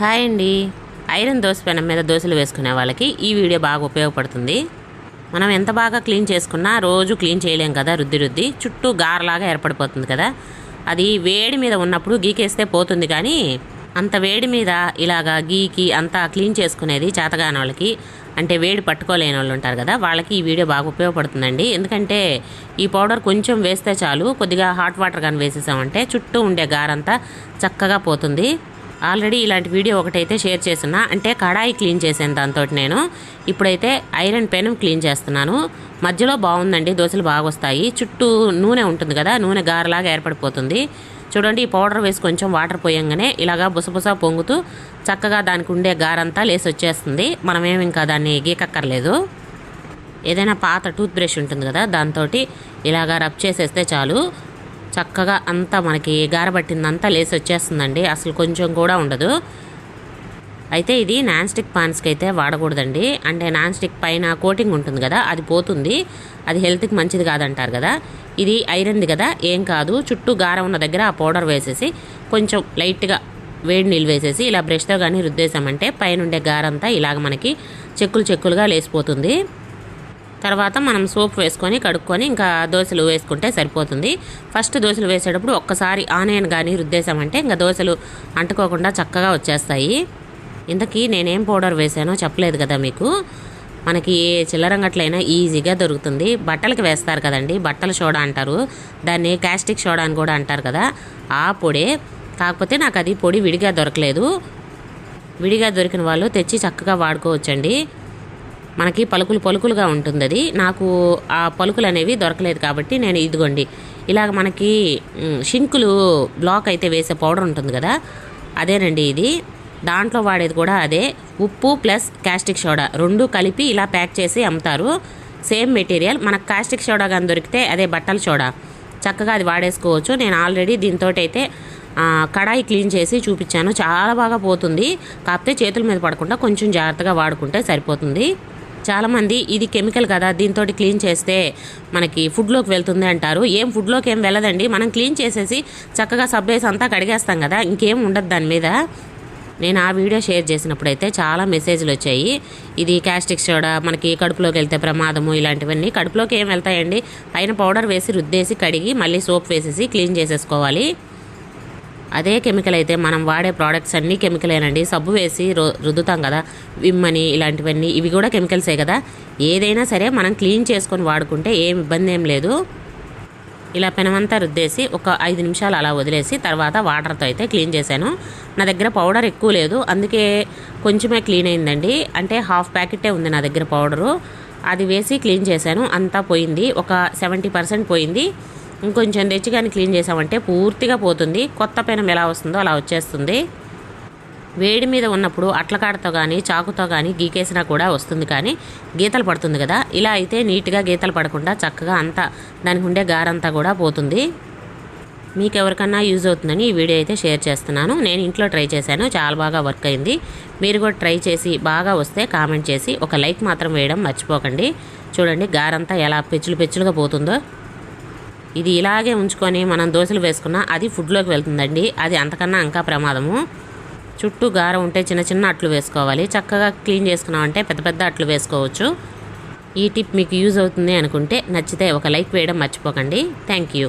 Hi అండి. Iron dosa పెనం మీద దోశలు వేసుకునే వాళ్ళకి ఈ వీడియో బాగా ఉపయోగపడుతుంది. మనం ఎంత బాగా క్లీన్ చేసుకున్నా రోజు క్లీన్ చేయలేం కదా రుద్ది రుద్ది. చుట్టూ గారలాగా ఏర్పడిపోతుంది కదా. అది వేడి మీద ఉన్నప్పుడు గీకేస్తే పోతుంది కానీ అంత వేడి మీద ఇలాగా గీకి అంతా క్లీన్ చేసుకునేది చేతగాని వాళ్ళకి అంటే వేడి పట్టుకోలేని వాళ్ళు ఉంటారు కదా వాళ్ళకి ఈ వీడియో బాగా ఉపయోగపడుతుందండి. ఎందుకంటే ఈ పౌడర్ కొంచెం వేస్తే చాలు కొద్దిగా హాట్ వాటర్ కానీ వేసేసామంటే చుట్టూ ఉండే గారంతా చక్కగా పోతుంది. ఆల్రెడీ ఇలాంటి వీడియో ఒకటైతే షేర్ చేస్తున్నా. అంటే కడాయి క్లీన్ చేసాను దాంతో నేను. ఇప్పుడైతే ఐరన్ పెనం క్లీన్ చేస్తున్నాను. మధ్యలో బాగుందండి. దోశలు బాగా వస్తాయి చుట్టూ నూనె ఉంటుంది కదా నూనె గారలాగా ఏర్పడిపోతుంది. చూడండి ఈ పౌడర్ వేసి కొంచెం వాటర్ పోయంగానే ఇలాగా బుసబుస పొంగుతూ చక్కగా దానికి ఉండే గారంతా లేసి వచ్చేస్తుంది. మనమేమి ఇంకా దాన్ని గీకక్కర్లేదు. ఏదైనా పాత టూత్ బ్రష్ ఉంటుంది కదా దాంతో ఇలాగా రబ్ చేసేస్తే చాలు. చక్కగా అంతా మనకి గారబట్టిందంతా లేసి వచ్చేస్తుందండి. అసలు కొంచెం కూడా ఉండదు. అయితే ఇది నాన్ స్టిక్ పాన్స్కి అయితే వాడకూడదండి. అంటే నాన్ స్టిక్ పైన కోటింగ్ ఉంటుంది కదా అది పోతుంది. అది హెల్త్కి మంచిది కాదంటారు కదా. ఇది ఐరన్ది కదా ఏం కాదు. చుట్టూ గారం ఉన్న దగ్గర ఆ పౌడర్ వేసేసి కొంచెం లైట్గా వేడి నీళ్ళు వేసేసి ఇలా బ్రష్తో కానీ రుద్దేశామంటే పైన ఉండే గారంతా ఇలాగ మనకి చెక్కులు చెక్కులుగా లేసిపోతుంది. తర్వాత మనం సోప్ వేసుకొని కడుక్కొని ఇంకా దోశలు వేసుకుంటే సరిపోతుంది. ఫస్ట్ దోశలు వేసేటప్పుడు ఒక్కసారి ఆనియన్ కానీ రుద్దేశామంటే ఇంకా దోశలు అంటుకోకుండా చక్కగా వచ్చేస్తాయి. ఇంతకీ నేనేం పౌడర్ వేసానో చెప్పలేదు కదా మీకు. మనకి ఏ చిల్లరంగట్లైనా ఈజీగా దొరుకుతుంది. బట్టలకి వేస్తారు కదండి బట్టల సోడా అంటారు. దాన్ని కాస్టిక్ సోడా అని కూడా అంటారు కదా. ఆ పొడే కాకపోతే నాకు అది పొడి విడిగా దొరకలేదు. విడిగా దొరికిన వాళ్ళు తెచ్చి చక్కగా వాడుకోవచ్చండి. మనకి పలుకులు పలుకులుగా ఉంటుంది అది నాకు ఆ పలుకులు అనేవి దొరకలేదు కాబట్టి నేను ఇదిగోండి. ఇలాగ మనకి షింకులు బ్లాక్ అయితే వేసే పౌడర్ ఉంటుంది కదా అదేనండి ఇది. దాంట్లో వాడేది కూడా అదే. ఉప్పు ప్లస్ కాస్టిక్ సోడా రెండు కలిపి ఇలా ప్యాక్ చేసి అమ్ముతారు. Same material. మనకు కాస్టిక్ సోడా కానీ దొరికితే అదే బట్టల సోడా. చక్కగా అది వాడేసుకోవచ్చు. నేను ఆల్రెడీ దీంతో అయితే కడాయి క్లీన్ చేసి చూపించాను. చాలా బాగా పోతుంది. కాకపోతే చేతుల మీద పడకుండా కొంచెం జాగ్రత్తగా వాడుకుంటే సరిపోతుంది. చాలామంది ఇది కెమికల్ కదా దీంతో క్లీన్ చేస్తే మనకి ఫుడ్లోకి వెళ్తుంది అంటారు. ఏం ఫుడ్లోకి ఏం వెళ్ళదండి. మనం క్లీన్ చేసేసి చక్కగా సబ్ వేసి అంతా కడిగేస్తాం కదా ఇంకేం ఉండదు దాని మీద. నేను ఆ వీడియో షేర్ చేసినప్పుడు అయితే చాలా మెసేజ్లు వచ్చాయి. ఇది క్యాస్టిక్ సోడా మనకి కడుపులోకి వెళ్తే ప్రమాదము ఇలాంటివన్నీ కడుపులోకి ఏం వెళ్తాయండి? పైన పౌడర్ వేసి రుద్దేసి కడిగి మళ్ళీ సోప్ వేసేసి క్లీన్ చేసేసుకోవాలి. అదే కెమికల్ అయితే మనం వాడే ప్రోడక్ట్స్ అన్నీ కెమికలేనండి సబ్బు వేసి రు- రుద్దుతాం కదా. విమ్ అని ఇలాంటివన్నీ ఇవి కూడా కెమికల్సే కదా. ఏదైనా సరే మనం క్లీన్ చేసుకొని వాడుకుంటే ఏం ఇబ్బంది ఏం లేదు. ఇలా పెనమంతా రుద్దేసి ఒక ఐదు నిమిషాలు అలా వదిలేసి తర్వాత వాటర్తో అయితే క్లీన్ చేశాను. నా దగ్గర పౌడర్ ఎక్కువ లేదు. అందుకే కొంచెమే క్లీన్ అయిందండి. అంటే హాఫ్ ప్యాకెటే ఉంది నా దగ్గర పౌడరు అది వేసి క్లీన్ చేశాను. అంతా పోయింది. ఒక సెవెంటీ పర్సెంట్ పోయింది. ఇంకొంచెం తెచ్చి కానీ క్లీన్ చేసామంటే పూర్తిగా పోతుంది. కొత్త పెనం ఎలా వస్తుందో అలా వచ్చేస్తుంది. వేడి మీద ఉన్నప్పుడు అట్లకాడతో కానీ చాకుతో కానీ గీకేసినా కూడా వస్తుంది కానీ గీతలు పడుతుంది కదా. ఇలా అయితే నీట్గా గీతలు పడకుండా చక్కగా అంతా దానికి ఉండే గారంతా కూడా పోతుంది. మీకు ఎవరికన్నా యూజ్ అవుతుందని ఈ వీడియో అయితే షేర్ చేస్తున్నాను. నేను ఇంట్లో ట్రై చేశాను చాలా బాగా వర్క్ అయింది. మీరు కూడా ట్రై చేసి బాగా వస్తే కామెంట్ చేసి ఒక లైక్ మాత్రం వేయడం మర్చిపోకండి. చూడండి గారంతా ఎలా పెచ్చులు పెచ్చులుగా పోతుందో. ఇది ఇలాగే ఉంచుకొని మనం దోశలు వేసుకున్నా అది ఫుడ్లోకి వెళ్తుందండి. అది అంతకన్నా ఇంకా ప్రమాదము. చుట్టూ గారం ఉంటే చిన్న చిన్న అట్లు వేసుకోవాలి. చక్కగా క్లీన్ చేసుకున్నామంటే పెద్ద పెద్ద అట్లు వేసుకోవచ్చు. ఈ టిప్ మీకు యూజ్ అవుతుంది అనుకుంటే నచ్చితే ఒక లైక్ వేయడం మర్చిపోకండి. Thank you.